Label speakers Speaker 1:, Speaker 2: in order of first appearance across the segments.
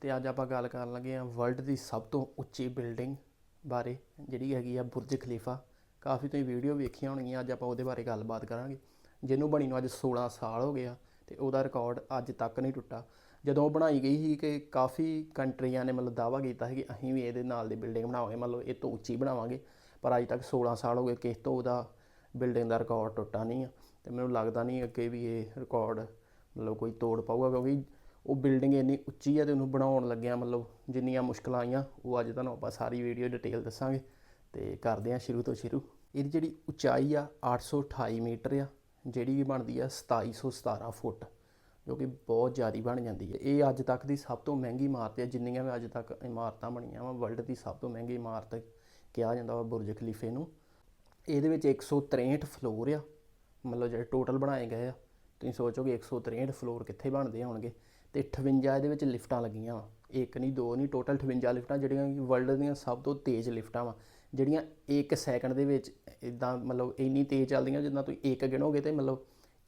Speaker 1: ਤੇ ਅੱਜ ਆਪਾਂ ਗੱਲ ਕਰਨ ਲੱਗੇ ਹਾਂ ਵਰਲਡ ਦੀ ਸਭ ਤੋਂ ਉੱਚੀ ਬਿਲਡਿੰਗ ਬਾਰੇ, ਜਿਹੜੀ ਹੈਗੀ ਆ ਬੁਰਜ ਖਲੀਫਾ। ਕਾਫੀ ਤੁਸੀਂ ਵੀਡੀਓ ਵੇਖੀਆਂ ਹੋਣਗੀਆਂ, ਅੱਜ ਆਪਾਂ ਉਹਦੇ ਬਾਰੇ ਗੱਲਬਾਤ ਕਰਾਂਗੇ। ਜਿਹਨੂੰ ਬਣੀ ਨੂੰ ਅੱਜ 16 ਸਾਲ ਹੋ ਗਿਆ ਆ ਤੇ ਉਹਦਾ ਰਿਕਾਰਡ ਅੱਜ ਤੱਕ ਨਹੀਂ ਟੁੱਟਾ। ਜਦੋਂ ਉਹ ਬਣਾਈ ਗਈ ਸੀ ਕਿ ਕਾਫੀ ਕੰਟਰੀਆਂ ਨੇ ਮਤਲਬ ਦਾਵਾ ਕੀਤਾ ਸੀ ਕਿ ਅਸੀਂ ਵੀ ਇਹਦੇ ਨਾਲ ਦੀ ਬਿਲਡਿੰਗ ਬਣਾਵਾਂਗੇ, ਮਤਲਬ ਇਹ ਤੋਂ ਉੱਚੀ ਬਣਾਵਾਂਗੇ। ਪਰ ਅੱਜ ਤੱਕ 16 ਸਾਲ ਹੋ ਗਏ, ਕਿਸ ਤੋਂ ਉਹਦਾ ਬਿਲਡਿੰਗ ਦਾ ਰਿਕਾਰਡ ਟੁੱਟਾ ਨਹੀਂ ਆ। ਤੇ ਮੈਨੂੰ ਲੱਗਦਾ ਨਹੀਂ ਅੱਗੇ ਵੀ ਇਹ ਰਿਕਾਰਡ ਮਤਲਬ ਕੋਈ ਤੋੜ ਪਾਊਗਾ, ਕਿਉਂਕਿ ਉਹ ਬਿਲਡਿੰਗ ਇੰਨੀ ਉੱਚੀ ਹੈ ਤੇ ਉਹਨੂੰ ਬਣਾਉਣ ਲੱਗਿਆ ਮਤਲਬ ਜਿੰਨੀਆਂ ਮੁਸ਼ਕਲਾਂ ਆਈਆਂ, ਉਹ ਅੱਜ ਤੁਹਾਨੂੰ ਆਪਾਂ ਸਾਰੀ ਵੀਡੀਓ ਡਿਟੇਲ ਦੱਸਾਂਗੇ। ਤੇ ਕਰਦੇ ਹਾਂ ਸ਼ੁਰੂ ਤੋਂ ਸ਼ੁਰੂ। ਇਹਦੀ ਜਿਹੜੀ ਉਚਾਈ ਆ 828 ਮੀਟਰ ਆ, ਜਿਹੜੀ ਵੀ ਬਣਦੀ ਆ 2717 ਫੁੱਟ, ਜੋ ਕਿ ਬਹੁਤ ਜ਼ਿਆਦਾ ਬਣ ਜਾਂਦੀ ਹੈ ਇਹ ਅੱਜ ਤੱਕ ਦੀ ਸਭ ਤੋਂ ਮਹਿੰਗੀ ਇਮਾਰਤ ਹੈ ਜਿੰਨੀਆਂ ਵੀ ਅੱਜ ਤੱਕ ਇਮਾਰਤਾਂ ਬਣੀਆਂ ਵਾ ਵਰਲਡ ਦੀ ਸਭ ਤੋਂ ਮਹਿੰਗੀ ਇਮਾਰਤ ਕਿਹਾ ਜਾਂਦਾ ਵਾ ਬੁਰਜ ਖਲੀਫੇ ਨੂੰ। ਇਹਦੇ ਵਿੱਚ 163 ਫਲੋਰ ਆ, ਮਤਲਬ ਜਿਹੜੇ ਟੋਟਲ ਬਣਾਏ ਗਏ ਆ। ਤੁਸੀਂ ਸੋਚੋਗੇ 163 ਫਲੋਰ ਕਿੱਥੇ ਬਣਦੇ ਹੋਣਗੇ? ਤੇ 58 ਇਹਦੇ ਵਿੱਚ ਲਿਫਟਾਂ ਲੱਗੀਆਂ ਵਾ। ਇੱਕ ਨਹੀਂ, ਦੋ ਨਹੀਂ ਟੋਟਲ 58 ਲਿਫਟਾਂ ਜਿਹੜੀਆਂ ਕਿ ਵਰਲਡ ਦੀਆਂ ਸਭ ਤੋਂ ਤੇਜ਼ ਲਿਫਟਾਂ ਵਾ। ਜਿਹੜੀਆਂ 1 ਸੈਕਿੰਡ ਦੇ ਵਿੱਚ ਇਦਾਂ ਮਤਲਬ ਇੰਨੀ ਤੇਜ਼ ਚੱਲਦੀਆਂ ਜਿੱਦਾਂ ਤੁਸੀਂ ਇੱਕ ਗਿਣੋਗੇ ਤੇ ਮਤਲਬ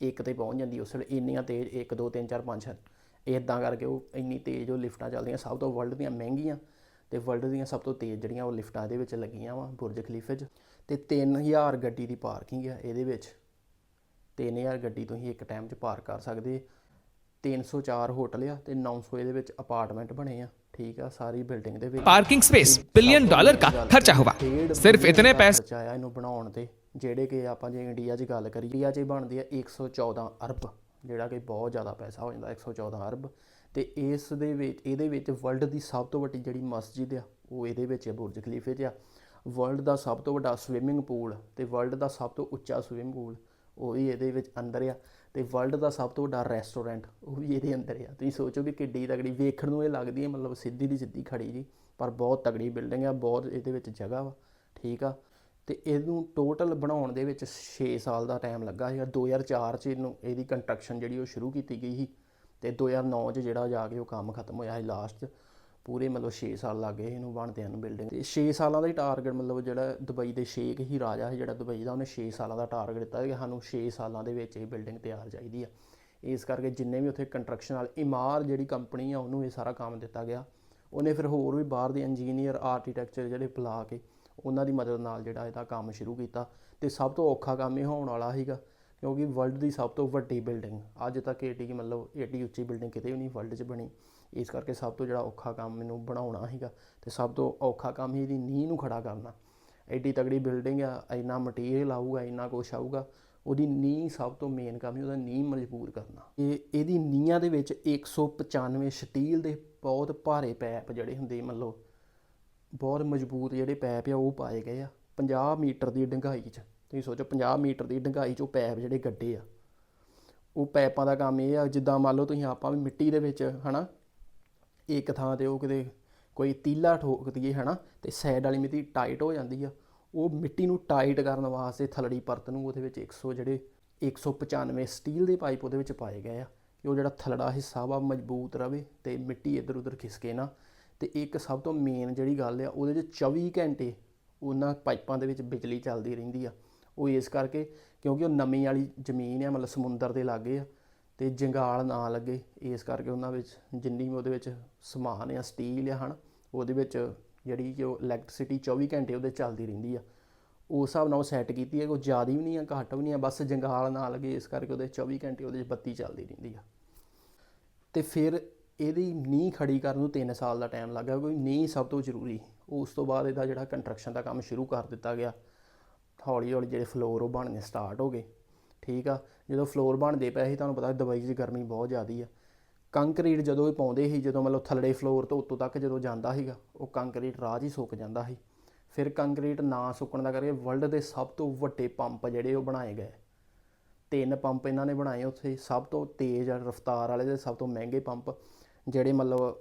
Speaker 1: ਇੱਕ ਤੇ ਪਹੁੰਚ ਜਾਂਦੀ ਉਸ ਵੇਲੇ। ਇੰਨੀਆਂ ਤੇਜ਼ 1 2 3 4 5 6 ਇਦਾਂ ਕਰਕੇ ਉਹ ਇੰਨੀ ਤੇਜ਼ ਉਹ ਲਿਫਟਾਂ ਚੱਲਦੀਆਂ, ਸਭ ਤੋਂ ਵਰਲਡ ਦੀਆਂ ਮਹਿੰਗੀਆਂ। ਤੇ ਵਰਲਡ ਦੀਆਂ ਸਭ ਤੋਂ ਤੇਜ਼ ਜਿਹੜੀਆਂ ਉਹ ਲਿਫਟਾਂ ਇਹਦੇ ਵਿੱਚ ਲੱਗੀਆਂ ਵਾ, ਬੁਰਜ ਖਲੀਫੇ 'ਚ। ਤੇ 3000 ਗੱਡੀ ਦੀ ਪਾਰਕਿੰਗ ਆ ਇਹਦੇ ਵਿੱਚ। 3000 ਗੱਡੀ ਤੁਸੀਂ ਇੱਕ ਟਾਈਮ 'ਚ ਪਾਰਕ ਕਰ ਸਕਦੇ। 304 ਹੋਟਲ ਆ ਤੇ 900 ਇਹਦੇ ਵਿੱਚ ਅਪਾਰਟਮੈਂਟ ਬਣੇ ਆ ਠੀਕ ਆ ਸਾਰੀ ਬਿਲਡਿੰਗ ਦੇ ਵਿੱਚ
Speaker 2: पार्किंग स्पेस बिलियन डॉलर का खर्चा हुआ
Speaker 1: ਡੇਢ
Speaker 2: सिर्फ
Speaker 1: billion
Speaker 2: इतने
Speaker 1: ਦਾ
Speaker 2: पैसे
Speaker 1: ਖਰਚਾ ਆਇਆ ਇਹਨੂੰ ਬਣਾਉਣ ਤੇ ਜਿਹੜੇ ਕਿ ਆਪਾਂ ਜੇ ਇੰਡੀਆ 'ਚ ਗੱਲ ਕਰੀਏ ਇੰਡੀਆ 'ਚ ਬਣਦੀ ਆ 114 ਅਰਬ ਜਿਹੜਾ ਕਿ ਬਹੁਤ ਜ਼ਿਆਦਾ ਪੈਸਾ ਹੋ ਜਾਂਦਾ 114 ਅਰਬ ਤੇ ਇਸ ਦੇ ਵਿੱਚ ਇਹਦੇ ਵਿੱਚ ਵਰਲਡ ਦੀ ਸਭ ਤੋਂ ਵੱਡੀ ਜਿਹੜੀ ਮਸਜਿਦ ਆ ਉਹ ਇਹਦੇ ਵਿੱਚ ਹੈ ਬੁਰਜ ਖਲੀਫੇ 'ਚ ਆ ਵਰਲਡ ਦਾ ਸਭ ਤੋਂ ਵੱਡਾ ਸਵਿਮਿੰਗ ਪੂਲ ਤੇ ਵਰਲਡ ਦਾ ਸਭ ਤੋਂ ਉੱਚਾ ਸਵਿਮਿੰਗ ਪੂਲ ਉਹ ਵੀ ਇਹਦੇ ਵਿੱਚ ਅੰਦਰ ਆ ਤੇ ਵਰਲਡ ਦਾ ਸਭ ਤੋਂ ਵੱਡਾ ਰੈਸਟੋਰੈਂਟ ਉਹ ਵੀ ਇਹਦੇ ਅੰਦਰ ਆ। ਤੁਸੀਂ ਸੋਚੋ ਵੀ ਕਿੱਡੀ ਤਗੜੀ ਵੇਖਣ ਨੂੰ ਇਹ ਲੱਗਦੀ ਹੈ, ਮਤਲਬ ਸਿੱਧੀ ਦੀ ਸਿੱਧੀ ਖੜੀ ਜੀ, ਪਰ ਬਹੁਤ ਤਗੜੀ ਬਿਲਡਿੰਗ ਆ, ਬਹੁਤ ਇਹਦੇ ਵਿੱਚ ਜਗ੍ਹਾ ਵਾ, ਠੀਕ ਆ। ਤੇ ਇਹਨੂੰ ਟੋਟਲ ਬਣਾਉਣ ਦੇ ਵਿੱਚ 6 ਸਾਲ ਦਾ ਟਾਈਮ ਲੱਗਾ ਸੀਗਾ। 2004 ਚ ਇਹਨੂੰ, ਇਹਦੀ ਕੰਸਟਰਕਸ਼ਨ ਜਿਹੜੀ ਉਹ ਸ਼ੁਰੂ ਕੀਤੀ ਗਈ ਸੀ। ਤੇ 2009 ਚ ਜਿਹੜਾ ਜਾ ਕੇ ਉਹ ਕੰਮ ਖਤਮ ਹੋਇਆ ਸੀ ਲਾਸਟ ਚ। ਪੂਰੇ ਮਤਲਬ 6 ਸਾਲ ਲੱਗ ਗਏ ਇਹਨੂੰ ਬਣਦਿਆਂ ਨੂੰ ਬਿਲਡਿੰਗ ਤੇ। 6 ਸਾਲਾਂ ਦਾ ਹੀ ਟਾਰਗੇਟ ਮਤਲਬ ਜਿਹੜਾ ਦੁਬਈ ਦੇ ਸ਼ੇਖ ਹੀ ਰਾਜਾ ਸੀ ਜਿਹੜਾ ਦੁਬਈ ਦਾ, ਉਹਨੇ 6 ਸਾਲਾਂ ਦਾ ਟਾਰਗੇਟ ਦਿੱਤਾ ਕਿ ਸਾਨੂੰ 6 ਸਾਲਾਂ ਦੇ ਵਿੱਚ ਇਹ ਬਿਲਡਿੰਗ ਤਿਆਰ ਚਾਹੀਦੀ ਆ। ਇਸ ਕਰਕੇ ਜਿੰਨੇ ਵੀ ਉੱਥੇ ਕੰਸਟਰਕਸ਼ਨ ਵਾਲੇ, ਇਮਾਰ ਜਿਹੜੀ ਕੰਪਨੀ ਆ, ਉਹਨੂੰ ਇਹ ਸਾਰਾ ਕੰਮ ਦਿੱਤਾ ਗਿਆ। ਉਹਨੇ ਫਿਰ ਹੋਰ ਵੀ ਬਾਹਰ ਦੇ ਇੰਜੀਨੀਅਰ ਆਰਕੀਟੈਕਚਰ ਜਿਹੜੇ ਬੁਲਾ ਕੇ ਉਹਨਾਂ ਦੀ ਮਦਦ ਨਾਲ ਜਿਹੜਾ ਇਹਦਾ ਕੰਮ ਸ਼ੁਰੂ ਕੀਤਾ। ਤੇ ਸਭ ਤੋਂ ਔਖਾ ਕੰਮ ਇਹ ਹੋਣ ਵਾਲਾ ਸੀਗਾ, ਕਿਉਂਕਿ ਵਰਲਡ ਦੀ ਸਭ ਤੋਂ ਵੱਡੀ ਬਿਲਡਿੰਗ ਅੱਜ ਤੱਕ ਏਡੀ ਮਤਲਬ ਏਡੀ ਉੱਚੀ ਬਿਲਡਿੰਗ ਕਿਤੇ ਵੀ ਨਹੀਂ ਵਰਲਡ 'ਚ ਬਣੀ। ਇਸ ਕਰਕੇ ਸਭ ਤੋਂ ਜਿਹੜਾ ਔਖਾ ਕੰਮ ਮੈਨੂੰ ਬਣਾਉਣਾ ਸੀਗਾ ਤੇ ਸਭ ਤੋਂ ਔਖਾ ਕੰਮ ਹੀ ਇਹਦੀ ਨੀਂਹ ਨੂੰ ਖੜਾ ਕਰਨਾ। ਐਡੀ ਤਗੜੀ ਬਿਲਡਿੰਗ ਆ, ਇੰਨਾ ਮਟੀਰੀਅਲ ਆਊਗਾ, ਇੰਨਾ ਕੁਛ ਆਊਗਾ, ਉਹਦੀ ਨੀਂਹ ਸਭ ਤੋਂ ਮੇਨ ਕੰਮ ਹੀ ਉਹਦਾ ਨੀਂਹ ਮਜ਼ਬੂਰ ਕਰਨਾ। ਇਹ ਇਹਦੀ ਨੀਂਹਾਂ ਦੇ ਵਿੱਚ 195 ਸਟੀਲ ਦੇ ਬਹੁਤ ਭਾਰੇ ਪੈਪ ਜਿਹੜੇ ਹੁੰਦੇ ਮੰਨ ਲਓ, ਬਹੁਤ ਮਜ਼ਬੂਤ ਜਿਹੜੇ ਪੈਪ ਆ, ਉਹ ਪਾਏ ਗਏ ਆ 50 ਮੀਟਰ ਦੀ ਡੂੰਘਾਈ 'ਚ। ਤੁਸੀਂ ਸੋਚੋ 50 ਮੀਟਰ ਦੀ ਡੂੰਘਾਈ 'ਚ ਉਹ ਪੈਪ ਜਿਹੜੇ ਗੱਡੇ ਆ। ਉਹ ਪੈਪਾਂ ਦਾ ਕੰਮ ਇਹ ਆ, ਜਿੱਦਾਂ ਮੰਨ ਲਓ ਤੁਸੀਂ ਆਪਾਂ ਵੀ ਮਿੱਟੀ ਦੇ ਵਿੱਚ, ਹਨਾ ਇੱਕ ਥਾਂ ਤੇ ਉਹ ਕਿਤੇ ਕੋਈ ਤੀਲਾ ਠੋਕ ਦਈਏ ਹਨਾ, ਤੇ ਸਾਈਡ ਵਾਲੀ ਮਿੱਟੀ ਟਾਈਟ ਹੋ ਜਾਂਦੀ ਆ। ਉਹ ਮਿੱਟੀ ਨੂੰ ਟਾਈਟ ਕਰਨ ਵਾਸਤੇ ਥਲੜੀ ਪਰਤ ਨੂੰ ਉਹਦੇ ਵਿੱਚ 100 ਜਿਹੜੇ 195 ਸਟੀਲ ਦੇ ਪਾਈਪ ਉਹਦੇ ਵਿੱਚ ਪਾਏ ਗਏ ਆ। ਕਿ ਉਹ ਜਿਹੜਾ ਥਲੜਾ ਹਿੱਸਾ ਵਾ ਮਜ਼ਬੂਤ ਰਵੇ ਤੇ ਮਿੱਟੀ ਇੱਧਰ ਉੱਧਰ ਖਿਸਕੇ ਨਾ। ਤੇ ਇੱਕ ਸਭ ਤੋਂ ਮੇਨ ਜਿਹੜੀ ਗੱਲ ਆ, ਉਹਦੇ 'ਚ 24 ਘੰਟੇ ਉਹਨਾਂ ਪਾਈਪਾਂ ਦੇ ਵਿੱਚ ਬਿਜਲੀ ਚੱਲਦੀ ਰਹਿੰਦੀ ਆ। ਉਹ ਇਸ ਕਰਕੇ ਕਿਉਂਕਿ ਉਹ ਨਮੀ ਵਾਲੀ ਜ਼ਮੀਨ ਆ, ਮਤਲਬ ਸਮੁੰਦਰ ਦੇ ਲਾਗੇ ਆ ਤੇ ਜੰਗਾਲ ਨਾ ਲੱਗੇ। ਇਸ ਕਰਕੇ ਉਹਨਾਂ ਵਿੱਚ ਜਿੰਨੀ ਵੀ ਉਹਦੇ ਵਿੱਚ ਸਮਾਨ ਆ ਸਟੀਲ ਆ ਹਨ, ਉਹਦੇ ਵਿੱਚ ਜਿਹੜੀ ਕਿ ਉਹ ਇਲੈਕਟ੍ਰਿਸਿਟੀ 24 ਘੰਟੇ ਉਹਦੇ ਚੱਲਦੀ ਰਹਿੰਦੀ ਆ। ਉਸ ਹਿਸਾਬ ਨਾਲ ਉਹ ਸੈੱਟ ਕੀਤੀ ਹੈ ਕੋਈ ਜ਼ਿਆਦਾ ਵੀ ਨਹੀਂ ਆ, ਘੱਟ ਵੀ ਨਹੀਂ ਆ, ਬਸ ਜੰਗਾਲ ਨਾ ਲੱਗੇ, ਇਸ ਕਰਕੇ ਉਹਦੇ 24 ਘੰਟੇ ਉਹਦੇ 'ਚ ਬੱਤੀ ਚੱਲਦੀ ਰਹਿੰਦੀ ਆ। ਤੇ ਫਿਰ ਇਹਦੀ ਨੀਂਹ ਖੜੀ ਕਰਨ ਨੂੰ 3 ਸਾਲ ਦਾ ਟਾਈਮ ਲੱਗਾ ਕੋਈ ਨੀਂਹ ਸਭ ਤੋਂ ਜ਼ਰੂਰੀ। ਉਸ ਤੋਂ ਬਾਅਦ ਇਹਦਾ ਜਿਹੜਾ ਕੰਸਟਰਕਸ਼ਨ ਦਾ ਕੰਮ ਸ਼ੁਰੂ ਕਰ ਦਿੱਤਾ ਗਿਆ। ਹੌਲੀ ਹੌਲੀ ਜਿਹੜੇ ਫਲੋਰ ਉਹ ਬਣਨੇ ਸਟਾਰਟ ਹੋ ਗਏ। ਠੀਕ ਆ, ਜਦੋਂ ਫਲੋਰ ਬਣਦੇ ਪਏ ਸੀ, ਤੁਹਾਨੂੰ ਪਤਾ ਦੁਬਈ 'ਚ ਗਰਮੀ ਬਹੁਤ ਜ਼ਿਆਦੀ ਆ। ਕੰਕਰੀਟ ਜਦੋਂ ਇਹ ਪਾਉਂਦੇ ਸੀ, ਜਦੋਂ ਮਤਲਬ ਥੱਲੜੇ ਫਲੋਰ ਤੋਂ ਉੱਤੋਂ ਤੱਕ ਜਦੋਂ ਜਾਂਦਾ ਸੀਗਾ, ਉਹ ਕੰਕਰੀਟ ਰਾਹ 'ਚ ਹੀ ਸੁੱਕ ਜਾਂਦਾ ਸੀ। ਫਿਰ ਕੰਕਰੀਟ ਨਾ ਸੁੱਕਣ ਦਾ ਕਰਕੇ ਵਰਲਡ ਦੇ ਸਭ ਤੋਂ ਵੱਡੇ ਪੰਪ ਜਿਹੜੇ ਉਹ ਬਣਾਏ ਗਏ। ਤਿੰਨ ਪੰਪ ਇਹਨਾਂ ਨੇ ਬਣਾਏ ਉੱਥੇ, ਸਭ ਤੋਂ ਤੇਜ਼ ਰਫ਼ਤਾਰ ਵਾਲੇ ਤੇ ਸਭ ਤੋਂ ਮਹਿੰਗੇ ਪੰਪ, ਜਿਹੜੇ ਮਤਲਬ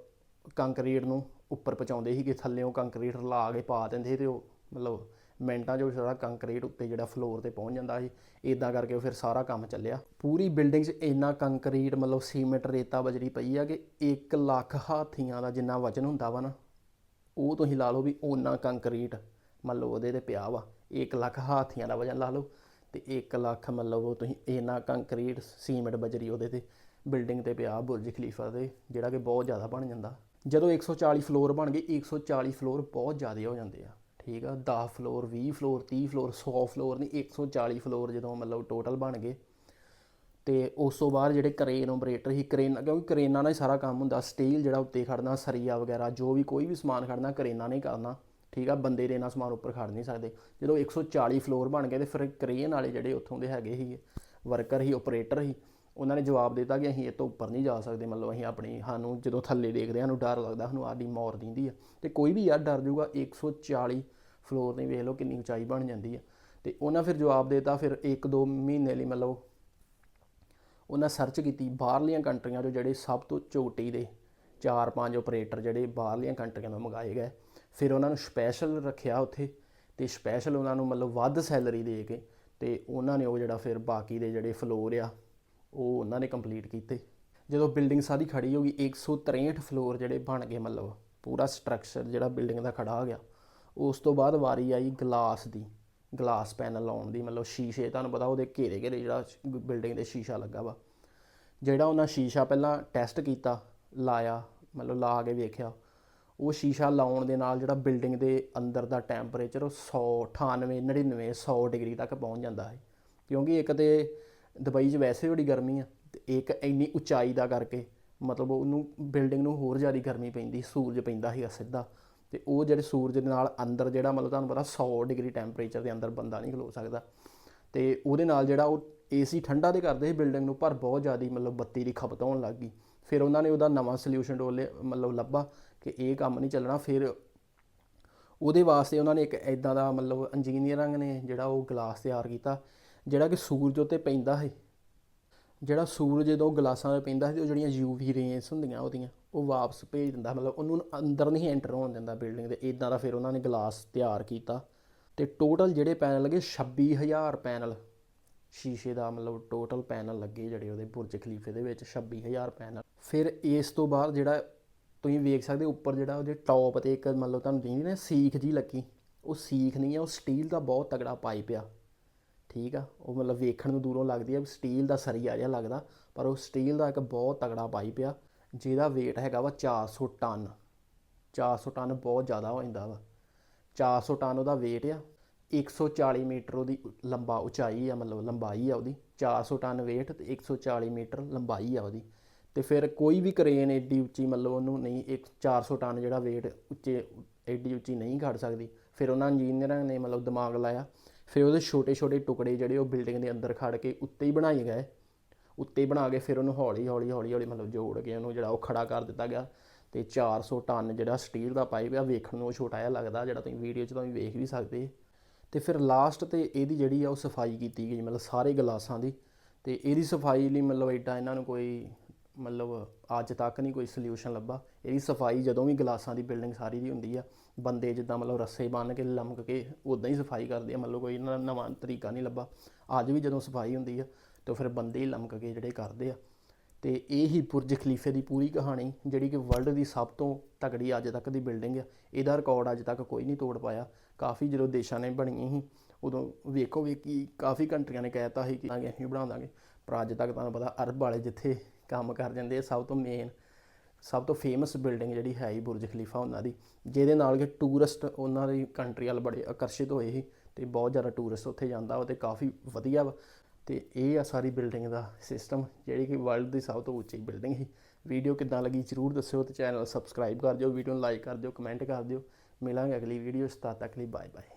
Speaker 1: ਕੰਕਰੀਟ ਨੂੰ ਉੱਪਰ ਪਹੁੰਚਾਉਂਦੇ ਸੀਗੇ ਕਿ ਥੱਲੇੋਂ ਕੰਕਰੀਟ ਲਾ ਕੇ ਪਾ ਦਿੰਦੇ ਸੀ ਤੇ ਉਹ ਮਤਲਬ ਮਿੰਟਾਂ 'ਚ ਉਹ ਸਾਰਾ ਕੰਕਰੀਟ ਉੱਤੇ ਜਿਹੜਾ ਫਲੋਰ ਤੇ ਪਹੁੰਚ ਜਾਂਦਾ ਸੀ ਇਦਾਂ ਕਰਕੇ ਉਹ ਫਿਰ ਸਾਰਾ ਕੰਮ ਚੱਲਿਆ। ਪੂਰੀ ਬਿਲਡਿੰਗ 'ਚ ਇੰਨਾ ਕੰਕਰੀਟ, ਮਤਲਬ ਸੀਮੈਂਟ ਰੇਤਾ ਬਜਰੀ ਪਈ ਆ ਕਿ 1 ਲੱਖ ਹਾਥੀਆਂ ਦਾ ਜਿੰਨਾ ਵਜਨ ਹੁੰਦਾ ਵਾ ਨਾ, ਉਹ ਤੁਸੀਂ ਲਾ ਲਓ ਵੀ ਓਨਾ ਕੰਕਰੀਟ ਮੰਨ ਲਓ ਉਹਦੇ ਤੇ ਪਿਆ ਵਾ। 1 ਲੱਖ ਹਾਥੀਆਂ ਦਾ ਵਜਨ ਲਾ ਲਓ ਤੇ 1 ਲੱਖ ਮਤਲਬ ਉਹ ਤੁਸੀਂ ਇੰਨਾ ਕੰਕਰੀਟ, ਸੀਮੈਂਟ ਬਜਰੀ ਉਹਦੇ ਤੇ ਬਿਲਡਿੰਗ ਤੇ ਪਿਆ ਬੁਰਜ ਖਲੀਫਾ ਤੇ ਜਿਹੜਾ ਕਿ ਬਹੁਤ ਜ਼ਿਆਦਾ ਬਣ ਜਾਂਦਾ। ਜਦੋਂ 140 ਫਲੋਰ ਬਣ ਗਏ 140 ਫਲੋਰ ਬਹੁਤ ਜ਼ਿਆਦਾ ਹੋ ਜਾਂਦੇ ਆ। ਠੀਕ ਆ 10 ਫਲੋਰ 20 ਫਲੋਰ 30 ਫਲੋਰ 100 ਫਲੋਰ ਨਹੀਂ 140 ਫਲੋਰ ਜਦੋਂ ਮਤਲਬ ਟੋਟਲ ਬਣ ਗਏ। ਤੇ ਉਸ ਤੋਂ ਬਾਅਦ ਜਿਹੜੇ ਕਰੇਨ ਆਪਰੇਟਰ ਸੀ ਕਰੇਨ ਕਿਉਂਕਿ ਕਰੇਨਾਂ ਨਾਲ ਹੀ ਸਾਰਾ ਕੰਮ ਹੁੰਦਾ ਸਟੀਲ ਜਿਹੜਾ ਉੱਤੇ ਖੜਨਾ, ਸਰੀਆ ਵਗੈਰਾ, ਜੋ ਵੀ ਕੋਈ ਵੀ ਸਮਾਨ ਖੜਨਾ ਕਰੇਨਾਂ ਨੇ ਕਰਨਾ, ਠੀਕ ਆ, ਬੰਦੇ ਦੇ ਇਹਨਾਂ ਸਮਾਨ ਉੱਪਰ ਖੜ ਨਹੀਂ ਸਕਦੇ। ਜਦੋਂ 140 ਫਲੋਰ ਬਣ ਗਏ ਤੇ ਫਿਰ ਕਰੇਨ ਵਾਲੇ ਜਿਹੜੇ ਉੱਥੋਂ ਦੇ ਹੈਗੇ ਸੀ ਵਰਕਰ ਹੀ ਆਪਰੇਟਰ ਹੀ ਉਹਨਾਂ ਨੇ ਜਵਾਬ ਦਿੱਤਾ ਕਿ ਅਸੀਂ ਇਹ ਤੋਂ ਉੱਪਰ ਨਹੀਂ ਜਾ ਸਕਦੇ, ਮਤਲਬ ਅਸੀਂ ਆਪਣੀ, ਸਾਨੂੰ ਜਦੋਂ ਥੱਲੇ ਦੇਖਦੇ ਹਾਂ ਸਾਨੂੰ ਡਰ ਲੱਗਦਾ, ਸਾਨੂੰ ਆਡੀ ਮੌਰ ਦਿੰਦੀ ਆ। ਤੇ ਕੋਈ ਵੀ ਯਾਰ ਡਰ ਜਾਊਗਾ 140 ਫਲੋਰ ਦੀ ਵੇਖ ਲਓ ਕਿੰਨੀ ਉਚਾਈ ਬਣ ਜਾਂਦੀ ਆ। ਤੇ ਉਹਨਾਂ ਫਿਰ ਜਵਾਬ ਦਿੱਤਾ, ਫਿਰ 1-2 ਮਹੀਨੇ ਲਈ ਮਤਲਬ ਉਹਨਾਂ ਸਰਚ ਕੀਤੀ ਬਾਹਰਲੀਆਂ ਕੰਟਰੀਆਂ 'ਚੋਂ ਜਿਹੜੇ ਸਭ ਤੋਂ ਚੋਟੀ ਦੇ ਚਾਰ ਪੰਜ ਆਪਰੇਟਰ ਜਿਹੜੇ ਬਾਹਰਲੀਆਂ ਕੰਟਰੀਆਂ ਤੋਂ ਮੰਗਾਏ ਗਏ। ਫਿਰ ਉਹਨਾਂ ਨੂੰ ਸਪੈਸ਼ਲ ਰੱਖਿਆ ਉੱਥੇ ਤੇ ਸਪੈਸ਼ਲ ਉਹਨਾਂ ਨੂੰ ਮਤਲਬ ਵੱਧ ਸੈਲਰੀ ਦੇ ਕੇ ਤੇ ਉਹਨਾਂ ਨੇ ਉਹ ਜਿਹੜਾ ਫਿਰ ਬਾਕੀ ਦੇ ਜਿਹੜੇ ਫਲੋਰ ਆ ਉਹ ਉਹਨਾਂ ਨੇ ਕੰਪਲੀਟ ਕੀਤੇ। ਜਦੋਂ ਬਿਲਡਿੰਗ ਸਾਰੀ ਖੜੀ ਹੋ ਗਈ 163 ਫਲੋਰ ਜਿਹੜੇ ਬਣ ਗਏ ਮਤਲਬ, ਪੂਰਾ ਸਟਰਕਚਰ ਜਿਹੜਾ ਬਿਲਡਿੰਗ ਦਾ ਖੜਾ ਹੋ ਗਿਆ। ਉਸ ਤੋਂ ਬਾਅਦ ਵਾਰੀ ਆਈ ਗਲਾਸ ਦੀ ਗਲਾਸ ਪੈਨਲ ਲਾਉਣ ਦੀ, ਮਤਲਬ ਸ਼ੀਸ਼ੇ, ਤੁਹਾਨੂੰ ਪਤਾ ਉਹਦੇ ਘੇਰੇ ਘੇਰੇ ਜਿਹੜਾ ਬਿਲਡਿੰਗ ਦੇ ਸ਼ੀਸ਼ਾ ਲੱਗਾ ਵਾ। ਜਿਹੜਾ ਉਹਨਾਂ ਸ਼ੀਸ਼ਾ ਪਹਿਲਾਂ ਟੈਸਟ ਕੀਤਾ, ਲਾਇਆ, ਮਤਲਬ ਲਾ ਕੇ ਵੇਖਿਆ, ਉਹ ਸ਼ੀਸ਼ਾ ਲਾਉਣ ਦੇ ਨਾਲ ਜਿਹੜਾ ਬਿਲਡਿੰਗ ਦੇ ਅੰਦਰ ਦਾ ਟੈਂਪਰੇਚਰ ਉਹ 100 98 99 100 ਡਿਗਰੀ ਤੱਕ ਪਹੁੰਚ ਜਾਂਦਾ ਹੈ। ਕਿਉਂਕਿ ਇੱਕ ਤੇ ਦੁਬਈ 'ਚ ਵੈਸੇ ਬੜੀ ਗਰਮੀ ਆ, ਤੇ ਇੱਕ ਇੰਨੀ ਉਚਾਈ ਦਾ ਕਰਕੇ ਮਤਲਬ ਉਹਨੂੰ ਬਿਲਡਿੰਗ ਨੂੰ ਹੋਰ ਜ਼ਿਆਦਾ ਗਰਮੀ ਪੈਂਦੀ, ਸੂਰਜ ਪੈਂਦਾ ਸੀਗਾ ਸਿੱਧਾ, ਤੇ ਉਹ ਜਿਹੜੇ ਸੂਰਜ ਦੇ ਨਾਲ ਅੰਦਰ ਜਿਹੜਾ ਮਤਲਬ ਤੁਹਾਨੂੰ ਪਤਾ 100 ਡਿਗਰੀ ਟੈਂਪਰੇਚਰ ਦੇ ਅੰਦਰ ਬੰਦਾ ਨਹੀਂ ਖਲੋ ਸਕਦਾ, ਤੇ ਉਹਦੇ ਨਾਲ ਜਿਹੜਾ ਉਹ ਏਸੀ ਠੰਡਾ ਦੇ ਕਰਦੇ ਸੀ ਬਿਲਡਿੰਗ ਨੂੰ, ਪਰ ਬਹੁਤ ਜ਼ਿਆਦਾ ਮਤਲਬ ਬੱਤੀ ਦੀ ਖਪਤ ਹੋਣ ਲੱਗ ਗਈ, ਫਿਰ ਉਹਨਾਂ ਨੇ ਉਹਦਾ ਨਵਾਂ ਸੋਲੂਸ਼ਨ ਡੋਲੇ ਮਤਲਬ ਲੱਭਾ ਕਿ ਇਹ ਕੰਮ ਨਹੀਂ ਚੱਲਣਾ, ਫਿਰ ਉਹਦੇ ਵਾਸਤੇ ਉਹਨਾਂ ਨੇ ਇੱਕ ਐਦਾਂ ਦਾ ਮਤਲਬ ਇੰਜੀਨੀਅਰਾਂ ਨੇ ਜਿਹੜਾ ਉਹ ਗਲਾਸ ਤਿਆਰ ਕੀਤਾ ਜਿਹੜਾ ਕਿ ਸੂਰਜ ਉੱਤੇ ਪੈਂਦਾ ਹੈ, ਜਿਹੜਾ ਸੂਰਜ ਜਦੋਂ ਗਲਾਸਾਂ 'ਤੇ ਪੈਂਦਾ ਸੀ ਉਹ ਜਿਹੜੀਆਂ ਯੂਵੀ ਰੇਜ਼ ਹੁੰਦੀਆਂ ਉਹਦੀਆਂ, ਉਹ ਵਾਪਸ ਭੇਜ ਦਿੰਦਾ, ਮਤਲਬ ਉਹਨੂੰ ਅੰਦਰ ਨਹੀਂ ਐਂਟਰ ਹੋਣ ਦਿੰਦਾ ਬਿਲਡਿੰਗ ਦੇ ਇਦਾਂ ਦਾ ਫਿਰ ਉਹਨਾਂ ਨੇ ਗਲਾਸ ਤਿਆਰ ਕੀਤਾ। ਤੇ ਟੋਟਲ ਜਿਹੜੇ ਪੈਨਲ ਲੱਗੇ 26000 ਪੈਨਲ ਸ਼ੀਸ਼ੇ ਦਾ ਮਤਲਬ ਟੋਟਲ ਪੈਨਲ ਲੱਗੇ ਜਿਹੜੇ ਉਹਦੇ ਬੁਰਜ ਖਲੀਫੇ ਦੇ ਵਿੱਚ 26000 ਪੈਨਲ ਫਿਰ ਇਸ ਤੋਂ ਬਾਅਦ ਜਿਹੜਾ ਤੁਸੀਂ ਵੇਖ ਸਕਦੇ ਹੋ ਉੱਪਰ ਜਿਹੜਾ ਉਹਦੇ ਟੌਪ ਤੇ ਇੱਕ ਮਤਲਬ ਤੁਹਾਨੂੰ ਦਿਖਦੀ ਨਾ ਸੀਖ ਜੀ ਲੱਗੀ, ਉਹ ਸੀਖ ਨਹੀਂ ਆ ਉਹ ਸਟੀਲ ਦਾ ਬਹੁਤ ਤਗੜਾ ਪਾਈਪ ਆ। ਠੀਕ ਆ, ਉਹ ਮਤਲਬ ਵੇਖਣ ਨੂੰ ਦੂਰੋਂ ਲੱਗਦੀ ਆ ਸਟੀਲ ਦਾ ਸਰੀਆ ਜਿਹਾ ਲੱਗਦਾ, ਪਰ ਉਹ ਸਟੀਲ ਦਾ ਇੱਕ ਬਹੁਤ ਤਗੜਾ ਪਾਈਪ ਆ, ਜਿਹਦਾ weight ਹੈਗਾ ਵਾ 400 ਟਨ 400 ਟਨ ਬਹੁਤ ਜ਼ਿਆਦਾ ਹੋ ਜਾਂਦਾ ਵਾ। 400 ਟਨ ਉਹਦਾ weight ਆ 140 ਮੀਟਰ ਉਹਦੀ ਲੰਬਾ ਉਚਾਈ ਆ, ਮਤਲਬ ਲੰਬਾਈ ਆ ਉਹਦੀ 400 ਟਨ weight ਤੇ 140 ਮੀਟਰ ਲੰਬਾਈ ਆ ਉਹਦੀ। ਤੇ ਫਿਰ ਕੋਈ ਵੀ ਕਰੇਨ ਏਡੀ ਉੱਚੀ ਮਤਲਬ ਉਹਨੂੰ ਨਹੀਂ, ਇੱਕ 400 ਟਨ ਜਿਹੜਾ weight ਉੱਚੇ, ਏਡੀ ਉੱਚੀ ਨਹੀਂ ਖੜ ਸਕਦੀ। ਫਿਰ ਉਹਨਾਂ ਇੰਜੀਨੀਅਰਾਂ ਨੇ ਮਤਲਬ ਦਿਮਾਗ ਲਾਇਆ ਫਿਰ ਉਹਦੇ ਛੋਟੇ ਛੋਟੇ ਟੁਕੜੇ ਜਿਹੜੇ ਉਹ ਬਿਲਡਿੰਗ ਦੇ ਅੰਦਰ ਖੜ ਕੇ ਉੱਤੇ ਹੀ ਬਣਾਏ ਗਏ। ਉੱਤੇ ਹੀ ਬਣਾ ਕੇ ਫਿਰ ਉਹਨੂੰ ਹੌਲੀ ਹੌਲੀ ਹੌਲੀ ਹੌਲੀ ਮਤਲਬ ਜੋੜ ਕੇ ਉਹਨੂੰ ਜਿਹੜਾ ਉਹ ਖੜਾ ਕਰ ਦਿੱਤਾ ਗਿਆ ਤੇ 400 ਟਨ ਜਿਹੜਾ ਸਟੀਲ ਦਾ ਪਾਈਪ ਆ ਵੇਖਣ ਨੂੰ ਉਹ ਛੋਟਾ ਜਿਹਾ ਲੱਗਦਾ, ਜਿਹੜਾ ਤੁਸੀਂ ਵੀਡੀਓ 'ਚ ਤੁਸੀਂ ਵੇਖ ਵੀ ਸਕਦੇ। ਤੇ ਫਿਰ ਲਾਸਟ ਤੇ ਇਹਦੀ ਜਿਹੜੀ ਆ ਉਹ ਸਫ਼ਾਈ ਕੀਤੀ ਗਈ, ਮਤਲਬ ਸਾਰੇ ਗਲਾਸਾਂ ਦੀ। ਤੇ ਇਹਦੀ ਸਫ਼ਾਈ ਲਈ ਮਤਲਬ ਐਡਾ ਇਹਨਾਂ ਨੂੰ ਕੋਈ ਮਤਲਬ ਅੱਜ ਤੱਕ ਨਹੀਂ ਕੋਈ ਸੋਲੂਸ਼ਨ ਲੱਭਾ। ਇਹਦੀ ਸਫ਼ਾਈ ਜਦੋਂ ਵੀ ਗਲਾਸਾਂ ਦੀ ਬਿਲਡਿੰਗ ਸਾਰੀ ਦੀ ਹੁੰਦੀ ਆ, ਬੰਦੇ ਜਿੱਦਾਂ ਮਤਲਬ ਰੱਸੇ ਬੰਨ੍ਹ ਕੇ, ਲਮਕ ਕੇ ਉਦਾਂ ਹੀ ਸਫ਼ਾਈ ਕਰਦੇ ਆ। ਮਤਲਬ ਕੋਈ ਇਹਨਾਂ ਦਾ ਨਵਾਂ ਤਰੀਕਾ ਨਹੀਂ ਲੱਭਾ। ਅੱਜ ਵੀ ਜਦੋਂ ਸਫ਼ਾਈ ਹੁੰਦੀ ਆ, ਤਾਂ ਫਿਰ ਬੰਦੇ ਹੀ ਲਮਕ ਕੇ ਜਿਹੜੇ ਕਰਦੇ ਆ। ਤੇ ਇਹ ਹੀ ਬੁਰਜ ਖਲੀਫੇ ਦੀ ਪੂਰੀ ਕਹਾਣੀ, ਜਿਹੜੀ ਕਿ ਵਰਲਡ ਦੀ ਸਭ ਤੋਂ ਤਕੜੀ ਅੱਜ ਤੱਕ ਦੀ ਬਿਲਡਿੰਗ ਆ। ਇਹਦਾ ਰਿਕਾਰਡ ਅੱਜ ਤੱਕ ਕੋਈ ਨਹੀਂ ਤੋੜ ਪਾਇਆ। ਕਾਫੀ ਜਦੋਂ ਦੇਸ਼ਾਂ ਨੇ ਬਣੀ ਸੀ, ਉਦੋਂ ਵੇਖੋ ਵੀ ਕੀ, ਕਾਫੀ ਕੰਟਰੀਆਂ ਨੇ ਕਹਿਤਾ ਸੀ ਕਿ ਅਸੀਂ ਬਣਾ ਦਾਂਗੇ ਪਰ ਅੱਜ ਤੱਕ ਤੁਹਾਨੂੰ ਪਤਾ, ਅਰਬ ਵਾਲੇ ਜਿੱਥੇ ਕੰਮ ਕਰ ਜਾਂਦੇ ਆ, ਸਭ ਤੋਂ ਮੇਨ ਸਭ ਤੋਂ ਫੇਮਸ ਬਿਲਡਿੰਗ ਜਿਹੜੀ ਹੈ ਹੀ ਬੁਰਜ ਖਲੀਫਾ ਉਹਨਾਂ ਦੀ, ਜਿਹਦੇ ਨਾਲ ਕਿ ਟੂਰਿਸਟ ਉਹਨਾਂ ਦੀ ਕੰਟਰੀ ਵੱਲ ਬੜੇ ਆਕਰਸ਼ਿਤ ਹੋਏ ਸੀ ਤੇ ਬਹੁਤ ਜ਼ਿਆਦਾ ਟੂਰਿਸਟ ਉੱਥੇ ਜਾਂਦਾ ਵਾ ਤੇ ਕਾਫੀ ਵਧੀਆ ਵਾ। ਤੇ ਇਹ ਆ ਸਾਰੀ ਬਿਲਡਿੰਗ ਦਾ ਸਿਸਟਮ ਜਿਹੜੀ ਕਿ ਵਰਲਡ ਦੀ ਸਭ ਤੋਂ ਉੱਚੀ ਬਿਲਡਿੰਗ ਸੀ। ਵੀਡੀਓ ਕਿੱਦਾਂ ਲੱਗੀ ਜਰੂਰ ਦੱਸਿਓ ਤੇ ਚੈਨਲ ਸਬਸਕ੍ਰਾਈਬ ਕਰ ਦਿਓ ਵੀਡੀਓ ਨੂੰ ਲਾਈਕ ਕਰ ਦਿਓ ਕਮੈਂਟ ਕਰ ਦਿਓ। ਮਿਲਾਂਗੇ ਅਗਲੀ ਵੀਡੀਓ 'ਚ, ਤਦ ਤੱਕ ਲਈ ਬਾਏ ਬਾਏ